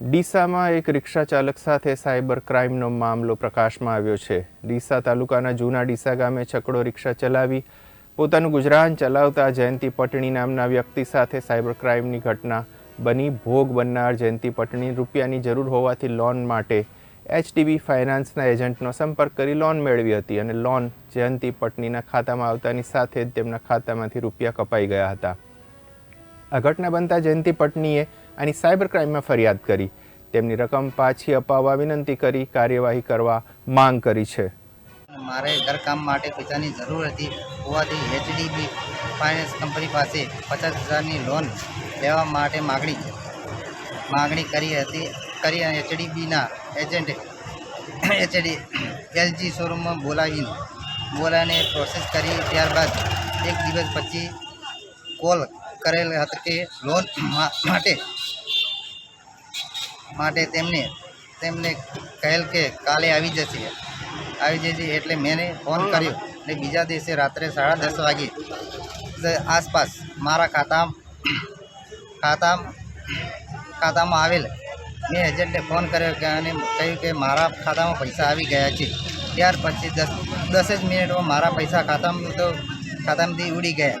ડીસામાં એક રિક્ષા ચાલક સાથે સાયબર ક્રાઇમનો મામલો પ્રકાશમાં આવ્યો છે. ડીસા તાલુકાના જૂના ડીસા ગામે છકડો રિક્ષા ચલાવી પોતાનું ગુજરાન ચલાવતા જયંતિ પટણી નામના વ્યક્તિ સાથે સાયબર ક્રાઇમની ઘટના બની. ભોગ બનનાર જયંતિ પટણી રૂપિયાની જરૂર હોવાથી લોન માટે એચડીબી ફાઇનાન્સના એજન્ટનો સંપર્ક કરી લોન મેળવી હતી અને લોન જયંતિ પટણીના ખાતામાં આવતાની સાથે જ તેમના ખાતામાંથી રૂપિયા કપાઈ ગયા હતા. આ ઘટના બનતા જયંતિ પટનીએ આની સાયબર ક્રાઇમમાં ફરિયાદ કરી. તેમની રકમ પાછી અપાવવા વિનંતી કરી, કાર્યવાહી કરવા માંગ કરી છે. મારે ઘરકામ માટે પૈસાની જરૂર હતી. હોવાથી એચડીબી ફાઇનાન્સ કંપની પાસે પચાસ હજારની લોન લેવા માટે માગણી માગણી કરી હતી. કરી એચડીબીના એજન્ટ એચડી એલજી શોરૂમમાં બોલાવીને બોલાવીને પ્રોસેસ કરી. ત્યારબાદ એક દિવસ પછી કોલ કરેલ હતો કે લોન માટે માટે તેમને તેમને કહેલ કે કાલે આવી જશે. આવી જશે એટલે મેં ફોન કર્યો અને બીજા દિવસે રાત્રે સાડા દસ વાગે આસપાસ મારા ખાતા ખાતા ખાતામાં આવેલ. મેં એજન્ટને ફોન કર્યો કે અને કહ્યું કે મારા ખાતામાં પૈસા આવી ગયા છે. ત્યાર પછી દસ દસ જ મિનિટમાં મારા પૈસા ખાતામાં તો ખાતામાંથી ઉડી ગયા.